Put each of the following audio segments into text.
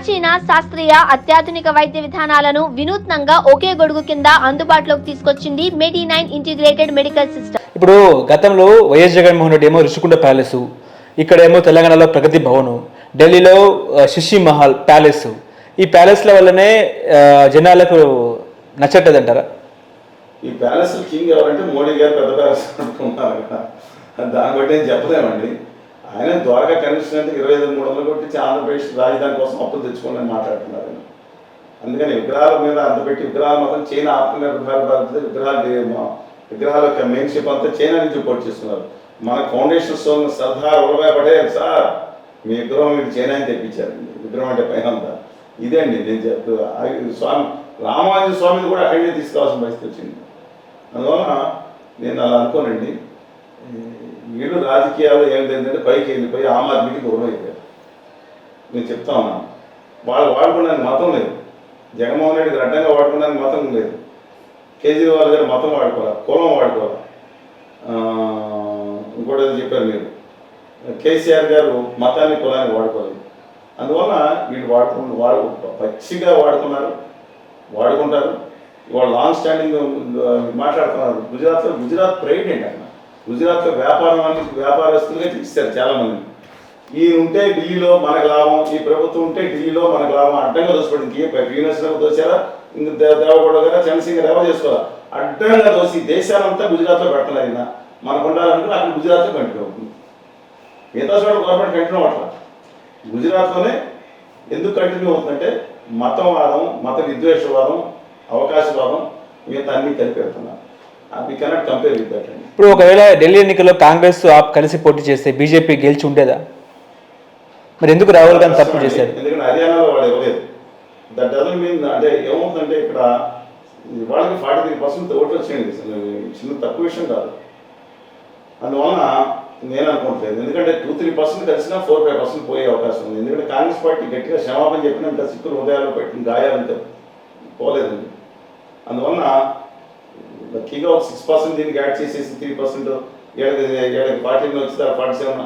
ప్రాచీన శాస్త్రీయ అత్యాధునిక వైద్య విధానాలను వినూత్నంగా ఒకే గొడుగు కింద అందుబాటులోకి తీసుకొచ్చింది medi nine integrated medical system ఇప్పుడు గతంలో వైఎస్ జగన్మోహన్ రెడ్డి ఏమో ఋషికొండ ప్యాలెస్ ఇక్కడేమో తెలంగాణలో ప్రగతి భవన్ ఢిల్లీలో శిషి మహల్ ప్యాలెస్. ఈ ప్యాలెస్ల వల్లనే జనాలకు నచ్చట్టదంటారా ఈ ప్యాలెస్ కింగ్ ఎవరంటే మోడీ గారు పెద్ద ప్యాలెస్ అనుకుంటున్నారు కదా. దాన్ని బట్టి ఏం చెప్పలేమండి. ఆయన ద్వారకా అంటే ఇరవై ఐదు మూడు వందలు కొట్టి ఆంధ్రప్రదేశ్ రాజధాని కోసం అప్పులు తెచ్చుకోవాలని మాట్లాడుతున్నారు. అందుకని విగ్రహాల మీద అంత పెట్టి విగ్రహాల మొత్తం చైనా ఆత్మనిర్భర భారత్ విగ్రహాలు మా- విగ్రహాల యొక్క మెయిన్షిప్ అంతా చైనా నుంచి ఇంపోర్ట్ చేస్తున్నారు. మన foundation stone Sardar Vallabhbhai Patel sir మీ విగ్రహం మీరు చైనా అని తెప్పించారు. విగ్రహం అంటే పైన అంతా. ఇదే అండి నేను చెప్తూ స్వామి రామానుజ స్వామిని కూడా అక్కడికే తీసుకోవాల్సిన పరిస్థితి వచ్చింది. అందువలన నేను అలా అనుకోనండి. వీళ్ళు రాజకీయాలు ఏంటంటే పైకి వెళ్ళిపోయి ఆమ్ ఆద్మీకి దూరం అయిపోయారు నేను చెప్తా ఉన్నాను. వాళ్ళు వాడుకోవడానికి మతం లేదు. జగన్మోహన్ రెడ్డికి అడ్డంగా వాడుకోవడానికి మతం లేదు. కేజ్రీవాల్ గారు మతం వాడుకోవాలి? కులం వాడుకోవాలి? ఇంకోటి ఏదో చెప్పారు మీరు. కేసీఆర్ గారు మతాన్ని కులాన్ని వాడుకోలేదు. అందువల్ల వీళ్ళు వాడుకు వాడు పచ్చిగా వాడుకున్నారు వాడుకుంటారు. ఇవాళ లాంగ్ స్టాండింగ్ మాట్లాడుతున్నారు. గుజరాత్లో గుజరాత్ ప్రైవేట్ ఏంటి అన్న గుజరాత్లో వ్యాపారం అన్ని వ్యాపారస్తులుగా తీస్తారు చాలామంది. ఈ ఉంటే ఢిల్లీలో మనకు లాభం ఈ ప్రభుత్వం ఉంటే ఢిల్లీలో మనకు లాభం అడ్డంగా దోసిపడింది. యూనివర్సిటీ దోశారా? ఇంకా దే- దేవగౌడ చంద్రసింగ్ ఎవరు చేసుకోవాలా అడ్డంగా దోసి దేశాలంతా గుజరాత్లో పెడుతున్నారు ఈయన. మనకు ఉండాలనుకుని అక్కడ గుజరాత్లో కంటిన్యూ అవుతుంది. మిగతా చోట గవర్నమెంట్ కంటిన్యూ అవ్వట్లా. గుజరాత్లోనే ఎందుకు కంటిన్యూ అవుతుందంటే మతవాదం మత విద్వేషవాదం అవకాశవాదం మిగతా అన్ని కలిపి పెడుతున్నారు. అండి ఇప్పుడు ఒకవేళ ఢిల్లీ ఎన్నికల్లో కాంగ్రెస్ ఆప్ కలిసి పోటీ చేస్తే బీజేపీ గెలిచి ఉండేదా మరి ఎందుకు రాహుల్ గాంధీ తప్పు చేశారు? దట్ డజన్ మీన్ అంటే ఏమవుతుందంటే ఇక్కడ వాళ్ళకి ఫార్టీ త్రీ పర్సెంట్ ఓట్లు వచ్చేయండి అసలు చిన్న తక్కువ విషయం కాదు. అందువలన నేను అనుకోవట్లేదు ఎందుకంటే టూ త్రీ పర్సెంట్ కలిసినా ఫోర్ ఫైవ్ పర్సెంట్ పోయే అవకాశం ఉంది. ఎందుకంటే కాంగ్రెస్ పార్టీ గట్టిగా క్షమాపణ చెప్పినంత సిక్కులు హృదయాల్లో పెట్టిన గాయాలంటే పోలేదండి. అందువలన లక్కీగా ఒక సిక్స్ పర్సెంట్ దీనికి యాడ్ చేసేసి త్రీ పర్సెంట్ ఏడాది ఏడాది ఫార్టీ వచ్చిందా ఫార్టీ సెవెన్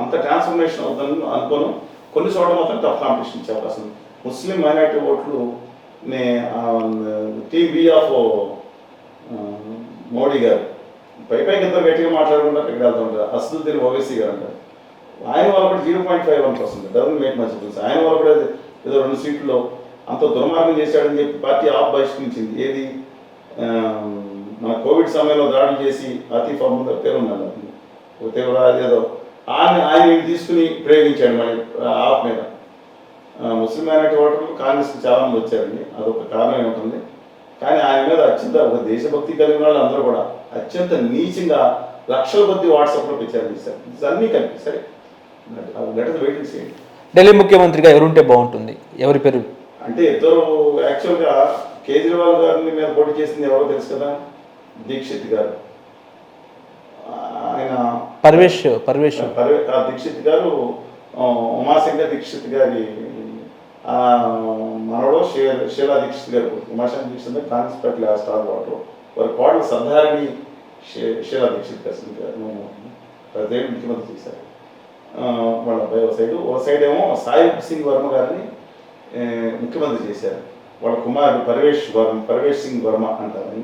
అంత ట్రాన్స్ఫర్మేషన్ అవుతుందని అనుకోను. కొన్ని చోట్ల మాత్రం టఫ్ కాంపిటీషన్ ఇచ్చే అవకాశం ముస్లిం మైనార్టీ ఓట్లు నే టీమ్ ఆఫ్ మోడీ గారు పై పైకి ఎంత గట్టిగా మాట్లాడుకుంటారు ఇక్కడ వెళ్తుంటారు అసదుద్దీన్ ఓవైసీ గారు అంటారు. ఆయన వాళ్ళు కూడా zero point five one percent double make మంచి డిఫరెన్స్ ఆయన వాళ్ళు కూడా ఏదో రెండు సీట్లు అంత దుర్మార్గం చేశాడని చెప్పి పార్టీ ఆఫ్ బహిష్కరించింది. ఏది? మన కోవిడ్ సమయంలో దాడులు చేసి ఆతిఫ్ అహ్మద్ పేరు ఉన్నాడు అతను. ఒక తీవ్రవాది ఏదో ఆయన తీసుకుని ప్రయోగించాడు మళ్ళీ ఆఫ్ మీద. ముస్లిం మైనార్టీ ఓటర్లు కాంగ్రెస్కి చాలా మంది వచ్చారండి. అదొక కారణం ఉంటుంది కానీ ఆయన మీద అత్యంత ఒక దేశభక్తి కలిగిన వాళ్ళు అందరూ కూడా అత్యంత నీచంగా లక్షల కొద్ది వాట్సాప్లో ప్రచారం చేశారు. అన్నీ కలిపి సరే. లెటర్ వెయిటింగ్ చేయండి ఢిల్లీ ముఖ్యమంత్రిగా ఎవరుంటే బాగుంటుంది? ఎవరి పేరు? అంటే ఇద్దరు యాక్చువల్గా కేజ్రీవాల్ గారిని మీద పోటీ చేసింది ఎవరో తెలుసు కదా? దీక్షిత్ గారు. ఆయన పర్వేష్ పర్వేష్ దీక్షిత్ గారు ఉమాశంకర్ దీక్షిత్ గారి మనవడు షీలా దీక్షిత్ గారు. ఉమాశంకర్ దీక్షిత్ గారు కాంగ్రెస్ పార్టీ స్టార్ వాటర్. వారి కోడలు సంధారిణి షీలా దీక్షిత్ గారు. పదేళ్ళు ముఖ్యమంత్రి చేశారు. వాళ్ళ అబ్బాయి ఒక సైడ్ ఒక సైడ్ ఏమో సాయి సింగ్ వర్మ గారిని ముఖ్యమంత్రి చేశారు. వాళ్ళ కుమారుడు పరవేష్ వర్మ పరవేష్ సింగ్ వర్మ అంటారు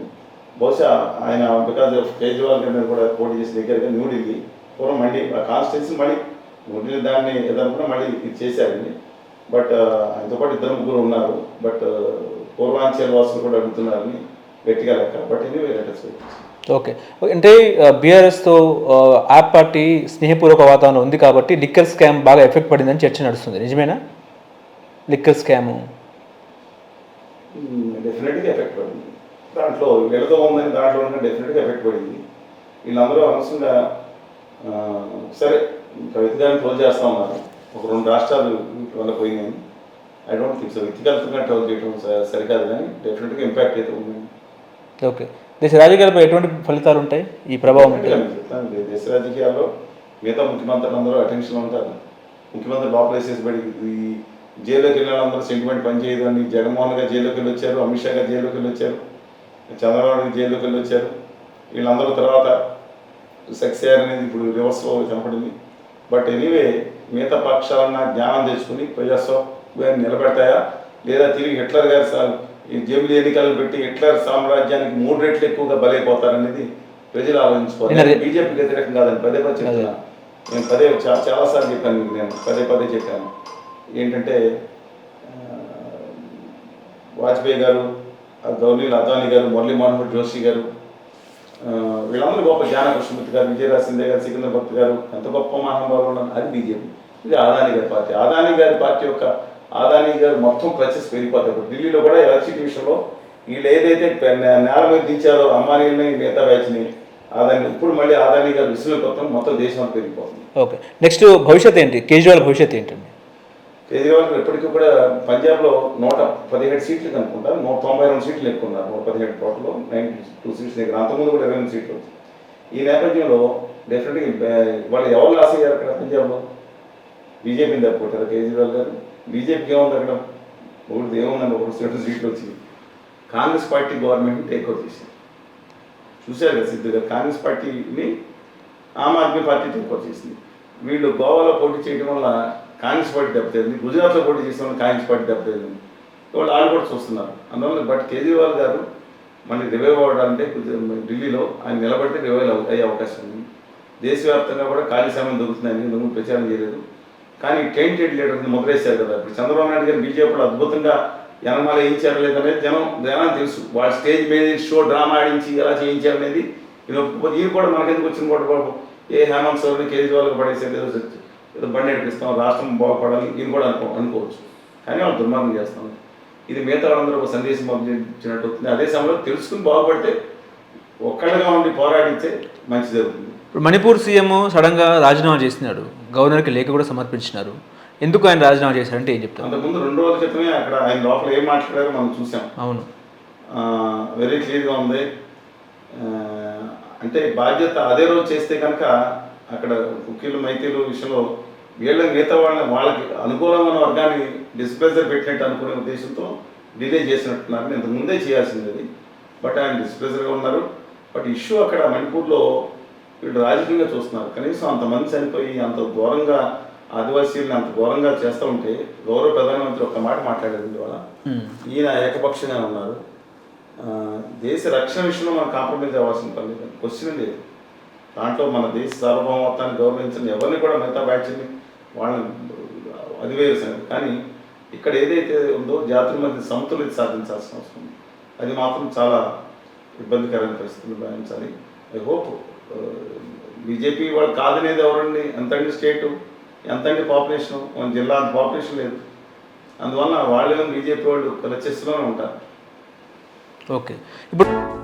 బహుశా ఆయన బికాజ్ ఆఫ్ కేజ్రీవాల్ గారి మీద కూడా పోటీ చేసి దగ్గరగా న్యూఢిల్లీ పూర్వం మళ్ళీ ఆ కాన్స్టిట్యూన్సీ మళ్ళీ న్యూఢిల్లీ దాన్ని ఏదనుకున్నా మళ్ళీ ఇది చేశారండి బట్ uh, ఆయనతో పాటు ఇద్దరు ముగ్గురు ఉన్నారు. బట్ uh, పూర్వాంచల్ వాసులు కూడా అడుగుతున్నారని గట్టిగా లెక్క. బట్ ఇది లెటర్స్ ఓకే అంటే uh, బీఆర్ఎస్తో యాప్ పార్టీ స్నేహపూర్వక వాతావరణం ఉంది కాబట్టి లిక్కర్ స్కామ్ బాగా ఎఫెక్ట్ పడిందని చర్చ నడుస్తుంది. నిజమేనా? Liquor scam. డెఫినెట్గా ఎఫెక్ట్ పడింది. దాంట్లో వీళ్ళతో ఉందని దాంట్లో ఉన్న డెఫినెట్గా ఎఫెక్ట్ పడింది. వీళ్ళందరూ అనవసరంగా సరే కవిత గారిని ట్రోల్ చేస్తా ఉన్నారు. ఒక రెండు రాష్ట్రాలు వీటి వల్ల పోయినాయి. ఐ డోంట్ థింక్ సో వ్యక్తిగతంగా ట్రోల్ చేయడం సరికాదు కానీ డెఫినెట్గా ఇంపాక్ట్ అయితే ఉంది. ఓకే. దేశ రాజకీయాలపై ఎటువంటి ఫలితాలు ఉంటాయి? ఈ ప్రభావం దేశ రాజకీయాల్లో మిగతా ముఖ్యమంత్రులు అందరూ అటెన్షన్ ఉంటారు. ముఖ్యమంత్రి లోపల వేసేసి బడి ఈ జైల్లోకి వెళ్ళిన వాళ్ళందరూ సెంటిమెంట్ పనిచేయదు అని జగన్మోహన్ గారు జైల్లోకి వెళ్ళి వచ్చారు అమిత్ షా గారు జైల్లోకి వెళ్ళి వచ్చారు చంద్రబాబు నాయుడు జైల్లోకి వెళ్ళి వచ్చారు వీళ్ళందరూ తర్వాత సక్సెస్ అనేది ఇప్పుడు రివర్స్లో కనపడింది బట్ ఎనీవే మిగతా పక్షాలన్న జ్ఞానం తెచ్చుకుని ప్రజాస్వామ్య గారిని నిలబెడతాయా? లేదా తిరిగి హిట్లర్ గారి ఈ జమిలి ఎన్నికలను పెట్టి హిట్లర్ సామ్రాజ్యానికి మూడు రెట్లు ఎక్కువగా బలైపోతారనేది ప్రజలు ఆలోచించుకోవాలి. బీజేపీకి వ్యతిరేకం కాదని పదే పదే చెప్తున్నా. నేను పదే చా- చాలాసార్లు చెప్పాను నేను పదే పదే చెప్పాను. ఏంటంటే వాజ్పేయి గారు ఆ అద్వానీ గారు మురళీ మనోహర్ జోషి గారు వీళ్ళందరూ గొప్ప జ్ఞాన కృష్ణమూర్తి గారు విజయరాజ్ సింధే గారు సికింద్ర భక్తి గారు ఎంత గొప్ప మహానుభావులు ఉన్నారు? అది బీజేపీ. ఇది ఆదాని గారి పార్టీ. ఆదాని గారి పార్టీ యొక్క ఆదాని గారు మొత్తం క్లచెస్ పెరిగిపోతారు ఢిల్లీలో కూడా ఎలక్ట్రిసిటీ విషయంలో వీళ్ళు ఏదైతే నేల మీద దించారో అంబానీని మిగతా బ్యాచ్ని ఆదాని ఇప్పుడు మళ్ళీ ఆదాని గారు విషయంలో కొత్త మొత్తం దేశం పెరిగిపోతుంది. ఓకే. నెక్స్ట్ భవిష్యత్ ఏంటి? కేజ్రీవాల్ భవిష్యత్ ఏంటండి? కేజ్రీవాల్కి ఇప్పటికీ కూడా పంజాబ్లో నూట పదిహేడు సీట్లు అనుకుంటారు నూట తొంభై రెండు సీట్లు ఎక్కున్నారు నూట పదిహేడు టోటల్లో నైన్టీ టూ సీట్స్ దగ్గర. అంతకుముందు కూడా ఇరవై రెండు సీట్లు ఈ నేపథ్యంలో డెఫినెట్గా వాళ్ళు ఎవరు లాస్ అయ్యారు అక్కడ పంజాబ్లో బీజేపీని తప్పుకుంటారు కేజ్రీవాల్ గారు? బీజేపీకి ఏముంది అక్కడ? ఒకటి ఏముందండి? ఒకటి రెండు సీట్లు వచ్చి Congress party government take over చేసింది. చూశారు కదా సిద్ధు గారు కాంగ్రెస్ పార్టీని Aam Aadmi party take over చేసింది. వీళ్ళు గోవాలో పోటీ చేయడం వల్ల కాంగ్రెస్ పార్టీ దెబ్బతింది గుజరాత్లో పోటీ చేసిన కాంగ్రెస్ పార్టీ దెబ్బతింది వాళ్ళు వాళ్ళు కూడా చూస్తున్నారు. అందువల్ల బట్ కేజ్రీవాల్ గారు మళ్ళీ రివైవ్ అవ్వడాలంటే ఢిల్లీలో ఆయన నిలబడితే రివైవ్ అయ్యే అవకాశం ఉంది. దేశవ్యాప్తంగా కూడా ఖాళీ సమయం దొరుకుతుందని ఇంతకుముందు ప్రచారం చేయలేదు. కానీ టెంటెడ్ లీడర్ని ముద్రేశారు కదా. ఇప్పుడు చంద్రబాబు నాయుడు గారు బీజేపీలో అద్భుతంగా జనమాల వేయించారు లేదనేది జనం జనం తెలుసు. వాళ్ళ స్టేజ్ మీద షో డ్రామా ఆడించి ఎలా చేయించారనేది అనేది కూడా మనకెందుకు వచ్చిన కూడా ఏ హేమంత్ సోరెన్ కేజ్రీవాల్కి పడేసేది ఏదో బండి నడిపిస్తాం రాష్ట్రం బాగుపడాలి ఈయన కూడా అనుకో అనుకోవచ్చు. కానీ వాళ్ళు దుర్మార్గం చేస్తాం ఇది మిగతా వాళ్ళందరూ ఒక సందేశం పంపించినట్టు అవుతుంది. అదే సమయంలో తెలుసుకుని బాగుపడితే ఒక్కళ్ళగా ఉండి పోరాడితే మంచి జరుగుతుంది. ఇప్పుడు మణిపూర్ సీఎం సడన్గా రాజీనామా చేసినాడు. గవర్నర్కి లేఖ కూడా సమర్పించినారు. ఎందుకు ఆయన రాజీనామా చేశారంటే ఏం చెప్తారు? అంతకుముందు రెండు రోజుల క్రితమే అక్కడ ఆయన లోపల ఏం మాట్లాడారో మనం చూసాం. అవును. వెరీ క్లియర్గా ఉంది. అంటే బాధ్యత అదే రోజు చేస్తే కనుక అక్కడ కుక్కీలు మైతీలు విషయంలో వీళ్ళకి మిగతా వాళ్ళని వాళ్ళకి అనుకూలమైన వర్గాన్ని డిస్ప్లేజర్ పెట్టినట్టు అనుకునే ఉద్దేశంతో డిలే చేసినట్టున్నారు. ఇంతకు ముందే చేయాల్సింది అది బట్ ఆయన డిస్ప్లేజర్గా ఉన్నారు. బట్ ఇష్యూ అక్కడ మణిపూర్లో వీళ్ళు రాజకీయంగా చూస్తున్నారు. కనీసం అంతమంది చనిపోయి అంత ఘోరంగా ఆదివాసీలను అంత ఘోరంగా చేస్తూ ఉంటే గౌరవ ప్రధానమంత్రి ఒక్క మాట మాట్లాడారు ఇవాళ. ఈయన ఏకపక్షంగా ఉన్నారు. దేశ రక్షణ విషయంలో మనం కాంప్రమైజ్ అవ్వాల్సిన పని లేదు. క్వశ్చన్ లేదు. దాంట్లో మన దేశ సార్వభౌమత్వాన్ని గౌరవించిన ఎవరిని కూడా మిగతా బ్యాచ్ని వాళ్ళని అది సంగతి కానీ ఇక్కడ ఏదైతే ఉందో జాతుల మధ్య సమతుల్యత సాధించాల్సిన అవసరం ఉంది. అది మాత్రం చాలా ఇబ్బందికరమైన పరిస్థితులు భావించాలి. ఐ హోప్ uh, బీజేపీ వాళ్ళు కాదనేది ఎవరండి? ఎంతండి స్టేటు? ఎంతండి పాపులేషన్? మన జిల్లా అంత పాపులేషన్ లేదు. అందువల్ల వాళ్ళేమో బీజేపీ వాళ్ళు కలచెస్లోనే ఉంటారు. ఓకే. ఇప్పుడు